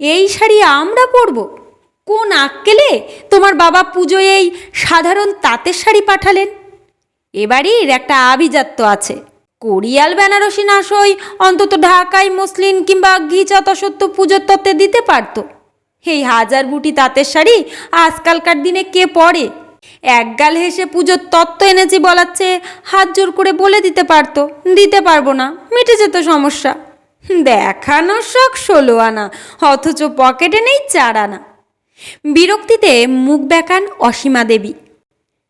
এই শাড়ি আমরা পরব। কোন আক্কেলে তোমার বাবা পুজোয় এই সাধারণ তাঁতের শাড়ি পাঠালেন? এবাড়ির একটা আভিজাত্য আছে। কোরিয়াল, বেনারসি না সই অন্তত ঢাকায় মুসলিম কিংবা ঘিচা তসত্ব পুজোর তত্ত্বে দিতে পারতো। এই হাজার বুটি তাঁতের শাড়ি আজকালকার দিনে কে পরে? একগাল হেসে পুজোর তত্ত্ব এনেছি বলাচ্ছে হাত জোর করে বলে দিতে পারতো। দিতে পারব না, মিটে যেত সমস্যা। দেখানো শখ ষোলো আনা, অথচ পকেটে নেই চার আনা। বিরক্তিতে মুখ বেঁকান অসীমা দেবী।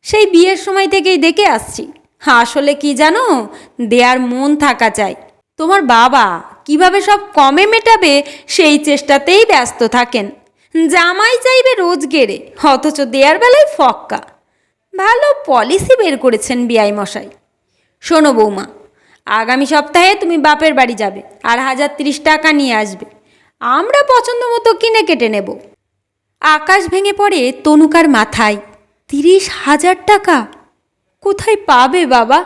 সেই বিয়ের সময় থেকেই দেখে আসছি। আসলে কি জানো? দেয়ার মন থাকা চাই। তোমার বাবা কীভাবে সব কমে মেটাবে সেই চেষ্টাতেই ব্যস্ত থাকেন। জামাই চাইবে রোজ গেড়ে, অথচ দেয়ার বেলায় ফক্কা। ভালো পলিসি বের করেছেন বিআই মশাই। শোনো বৌমা আগামী সপ্তাহে তুমি বাপের বাড়ি যাবে আর হাজার তিরিশ টাকা নিয়ে আসবে। আমরা পছন্দ মতো কিনে কেটে নেব। আকাশ ভেঙে পড়ে তনুকার মাথায়। তিরিশ হাজার টাকা? কোথায় পাবে বাবা?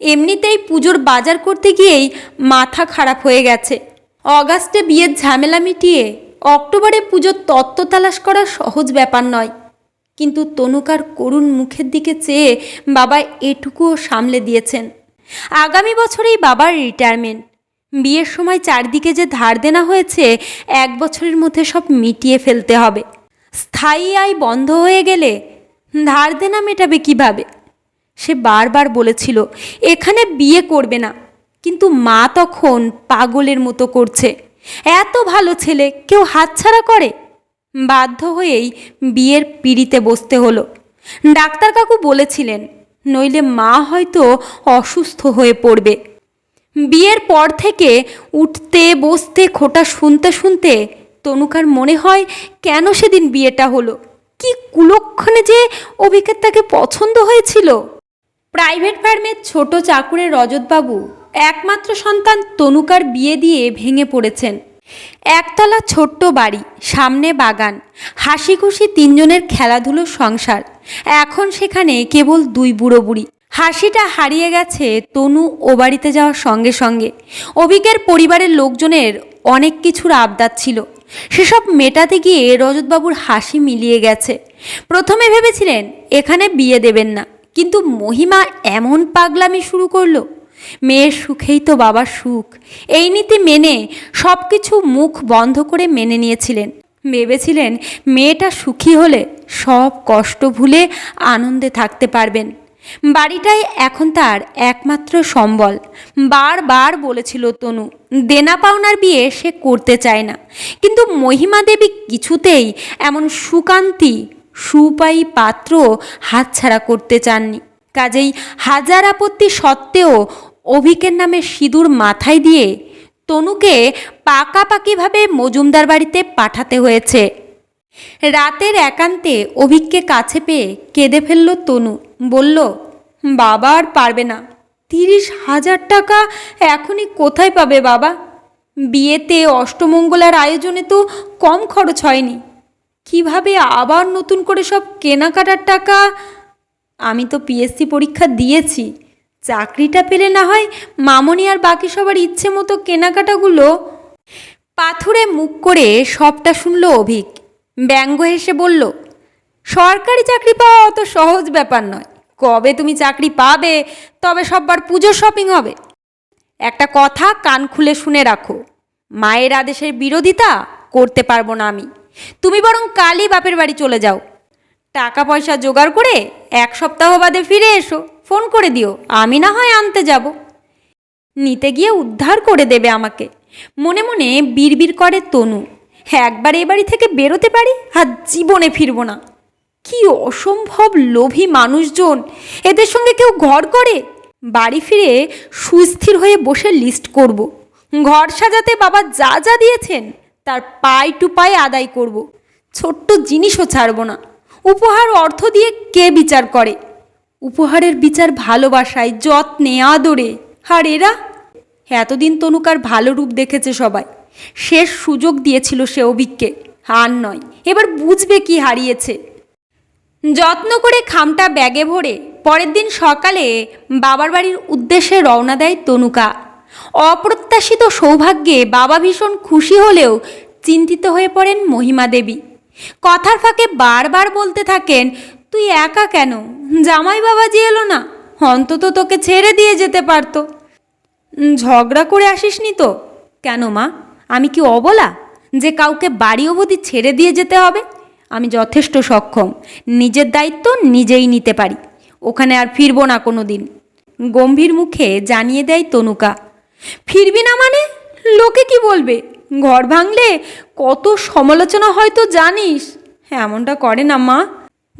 এমনিতেই পুজোর বাজার করতে গিয়েই মাথা খারাপ হয়ে গেছে। অগাস্টে বিয়ের ঝামেলা মিটিয়ে অক্টোবরে পুজোর তত্ত্ব তালাশ করা সহজ ব্যাপার নয়। কিন্তু তনুকার করুণ মুখের দিকে চেয়ে বাবা এটুকুও সামলে দিয়েছেন। আগামী বছরেই বাবার রিটায়ারমেন্ট বিয়ের সময় চারদিকে যে ধার দেনা হয়েছে, এক বছরের মধ্যে সব মিটিয়ে ফেলতে হবে। স্থায়ী আয় বন্ধ হয়ে গেলে ধার দেনা মেটাবে কীভাবে? সে বারবার বলেছিল, এখানে বিয়ে করবে না। কিন্তু মা তখন পাগলের মতো করছে। এত ভালো ছেলে, কেউ হাতছাড়া করে? বাধ্য হয়েই বিয়ের পিড়িতে বসতে হলো। ডাক্তার কাকু বলেছিলেন নইলে মা হয়তো অসুস্থ হয়ে পড়বে। বিয়ের পর থেকে উঠতে, বসতে, খোটা শুনতে শুনতে তনুকার মনে হয় কেন সেদিন বিয়েটা হলো? কি কুলক্ষণে যে অভিকের তাকে পছন্দ হয়েছিল? প্রাইভেট ফার্মের ছোট চাকুরে রজতবাবু একমাত্র সন্তান তনুকার বিয়ে দিয়ে ভেঙে পড়েছেন। একতলা ছোট্ট বাড়ি, সামনে বাগান। হাসি খুশি তিনজনের খেলাধুলো সংসার। এখন সেখানে কেবল দুই বুড়ো বুড়ি। হাসিটা হারিয়ে গেছে তনু ও বাড়িতে যাওয়ার সঙ্গে সঙ্গে। অভিকের পরিবারের লোকজনের অনেক কিছুর আবদার ছিল। সেসব মেটাতে গিয়ে রজতবাবুর হাসি মিলিয়ে গেছে। প্রথমে ভেবেছিলেন, এখানে বিয়ে দেবেন না। কিন্তু মহিমা এমন পাগলামি শুরু করল। মেয়ের সুখেই তো বাবার সুখ। এই নীতি মেনে সব কিছু মুখ বন্ধ করে মেনে নিয়েছিলেন। ভেবেছিলেন মেয়েটা সুখী হলে সব কষ্ট ভুলে আনন্দে থাকতে পারবেন। বাড়িটাই এখন তার একমাত্র সম্বল। বারবার বলেছিল তনু, দেনা পাওনার বিয়ে সে করতে চায় না। কিন্তু মহিমা দেবী কিছুতেই এমন সুকান্তি সুপাই পাত্র হাতছাড়া করতে চাননি। কাজেই হাজার আপত্তি সত্ত্বেও অভিকের নামে সিঁদুর মাথায় দিয়ে তনুকে পাকাপাকিভাবে মজুমদার বাড়িতে পাঠাতে হয়েছে। রাতের একান্তে অভিককে কাছে পেয়ে কেঁদে ফেলল তনু। বলল, বাবা আর পারবে না। তিরিশ হাজার টাকা এখনই কোথায় পাবে বাবা? বিয়েতে অষ্টমঙ্গলার আয়োজনে তো কম খরচ হয়নি। কীভাবে আবার নতুন করে সব কেনাকাটার টাকা? আমি তো পিএসসি পরীক্ষা দিয়েছি। চাকরিটা পেলে না হয় মামনি আর বাকি সবার ইচ্ছে মতো কেনাকাটাগুলো পাথুরে মুখ করে সবটা শুনল অভিক। ব্যঙ্গ হেসে বলল, সরকারি চাকরি পাওয়া অত সহজ ব্যাপার নয়। কবে তুমি চাকরি পাবে, তবে সববার পুজোর শপিং হবে। একটা কথা কান খুলে শুনে রাখো, মায়ের আদেশের বিরোধিতা করতে পারব না আমি। তুমি বরং কালই বাপের বাড়ি চলে যাও। টাকা পয়সা জোগাড় করে এক সপ্তাহ বাদে ফিরে এসো। ফোন করে দিও, আমি না হয় আনতে যাব। নিতে গিয়ে উদ্ধার করে দেবে আমাকে। মনে মনে বিড়বিড় করে তনু একবার এ বাড়ি থেকে বেরোতে পারি আর জীবনে ফিরবো না। কি অসম্ভব লোভী মানুষজন, এদের সঙ্গে কেউ ঘর করে? বাড়ি ফিরে সুস্থির হয়ে বসে লিস্ট করব। ঘর সাজাতে বাবা যা যা দিয়েছেন, তার পাই টু পাই আদায় করব। ছোট্ট জিনিসও ছাড়বো না। উপহার, অর্থ দিয়ে কে বিচার করে? উপহারের বিচার ভালোবাসায়, যত্নে, আদরে। আর এরা? এতদিন তনুকার ভালো রূপ দেখেছে সবাই। শেষ সুযোগ দিয়েছিল সে অভিককে। আর নয়, এবার বুঝবে কি হারিয়েছে। যত্ন করে খামটা ব্যাগে ভরে পরের দিন সকালে বাবার বাড়ির উদ্দেশ্যে রওনা দেয় তনুকা। অপ্রত্যাশিত সৌভাগ্যে বাবা ভীষণ খুশি হলেও চিন্তিত হয়ে পড়েন মহিমা দেবী। কথার ফাঁকে বারবার বলতে থাকেন তুই একা কেন? জামাই বাবাজি এলো না, অন্তত তোকে ছেড়ে দিয়ে যেতে পারতো। ঝগড়া করে আসিসনি তো? কেন মা? আমি কি অবলা যে কাউকে বাড়ি অবধি ছেড়ে দিয়ে যেতে হবে? আমি যথেষ্ট সক্ষম, নিজের দায়িত্ব নিজেই নিতে পারি। ওখানে আর ফিরবো না কোনো দিন গম্ভীর মুখে জানিয়ে দেয় তনুকা, ফিরবি না মানে? লোকে কি বলবে? ঘর ভাঙলে কত সমালোচনা হয়তো জানিস। হ্যাঁ এমনটা করে না মা।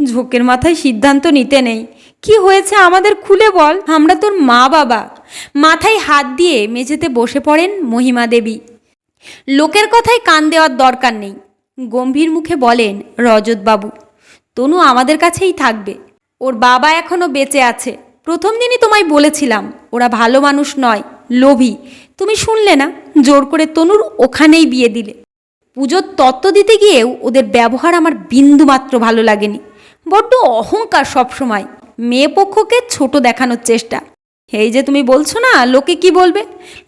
ঝোঁকের মাথায় সিদ্ধান্ত নিতে নেই। কি হয়েছে আমাদের খুলে বল? আমরা তোর মা বাবা। মাথায় হাত দিয়ে মেঝেতে বসে পড়েন মহিমা দেবী। লোকের কথায় কান দেওয়ার দরকার নেই। গম্ভীর মুখে বলেন রজতবাবু তনু আমাদের কাছেই থাকবে। ওর বাবা এখনও বেঁচে আছে। প্রথম দিনই তোমায় বলেছিলাম, ওরা ভালো মানুষ নয়, লোভী। তুমি শুনলে না? জোর করে তনুর ওখানেই বিয়ে দিলে। পুজোর তত্ত্ব দিতে গিয়েও ওদের ব্যবহার আমার বিন্দুমাত্র ভালো লাগেনি। বড্ড অহংকার সবসময়। মেয়ে পক্ষকে ছোট দেখানোর চেষ্টা। এই যে তুমি বলছো না, লোকে কি বলবে?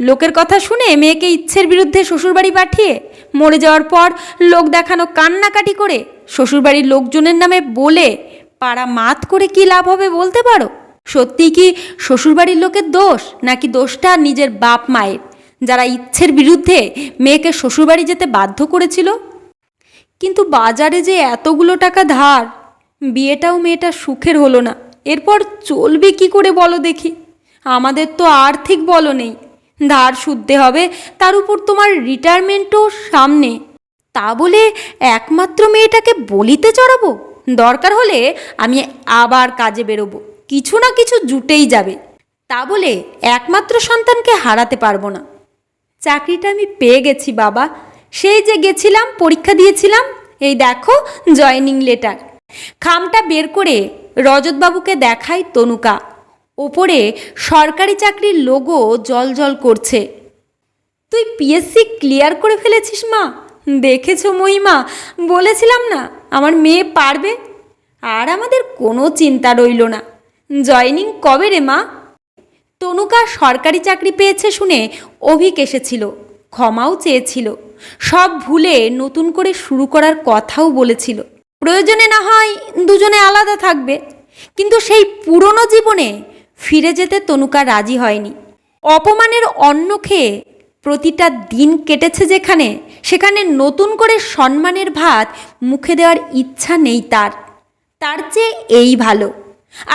লোকের কথা শুনে মেয়েকে ইচ্ছের বিরুদ্ধে শ্বশুরবাড়ি পাঠিয়ে, মরে যাওয়ার পর লোক দেখানো কান্নাকাটি করে, শ্বশুরবাড়ির লোকজনের নামে বলে, পাড়া মাত করে কি লাভ হবে বলতে পারো? সত্যি কি শ্বশুরবাড়ির লোকের দোষ, নাকি দোষটা নিজের বাপ মায়ের, যারা ইচ্ছের বিরুদ্ধে মেয়েকে শ্বশুরবাড়ি যেতে বাধ্য করেছিল? কিন্তু বাজারে যে এতগুলো টাকা ধার বিয়েটাও মেয়েটা সুখের হলো না। এরপর চলবে কি করে বলো দেখি। আমাদের তো আর্থিক বলো নেই। ধার শুদ্ধে হবে, তার উপর তোমার রিটায়ারমেন্টও সামনে। তা বলে একমাত্র মেয়েটাকে বলিতে চড়াবো? দরকার হলে আমি আবার কাজে বেরোবো। কিছু না কিছু জুটেই যাবে। তা বলে একমাত্র সন্তানকে হারাতে পারব না। চাকরিটা আমি পেয়ে গেছি বাবা। সেই যে গেছিলাম, পরীক্ষা দিয়েছিলাম, এই দেখো জয়নিং লেটার খামটা বের করে রজতবাবুকে দেখাই তনুকা। ওপরে সরকারি চাকরির লোগো জল জল করছে। তুই পিএসসি ক্লিয়ার করে ফেলেছিস মা? দেখেছ মহিমা? বলেছিলাম না, আমার মেয়ে পারবে? আর আমাদের কোনো চিন্তা রইল না। জয়নিং কবে রে মা? তনুকা সরকারি চাকরি পেয়েছে শুনে অভিক এসেছিল, ক্ষমাও চেয়েছিল। সব ভুলে নতুন করে শুরু করার কথাও বলেছিল। প্রয়োজনে না হয় দুজনে আলাদা থাকবে। কিন্তু সেই পুরনো জীবনে ফিরে যেতে তনুকা রাজি হয়নি। অপমানের অন্ন খেয়ে প্রতিটা দিন কেটেছে যেখানে, সেখানে নতুন করে সম্মানের ভাত মুখে দেওয়ার ইচ্ছা নেই তার। তার চেয়ে এই ভালো।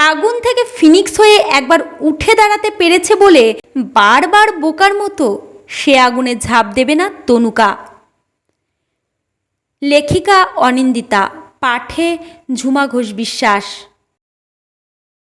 আগুন থেকে ফিনিক্স হয়ে একবার উঠে দাঁড়াতে পেরেছে বলে বারবার বোকার মতো সে আগুনে ঝাঁপ দেবে না তনুকা। লেখিকা অনিন্দিতা পাঠে ঝুমা ঘোষ বিশ্বাস।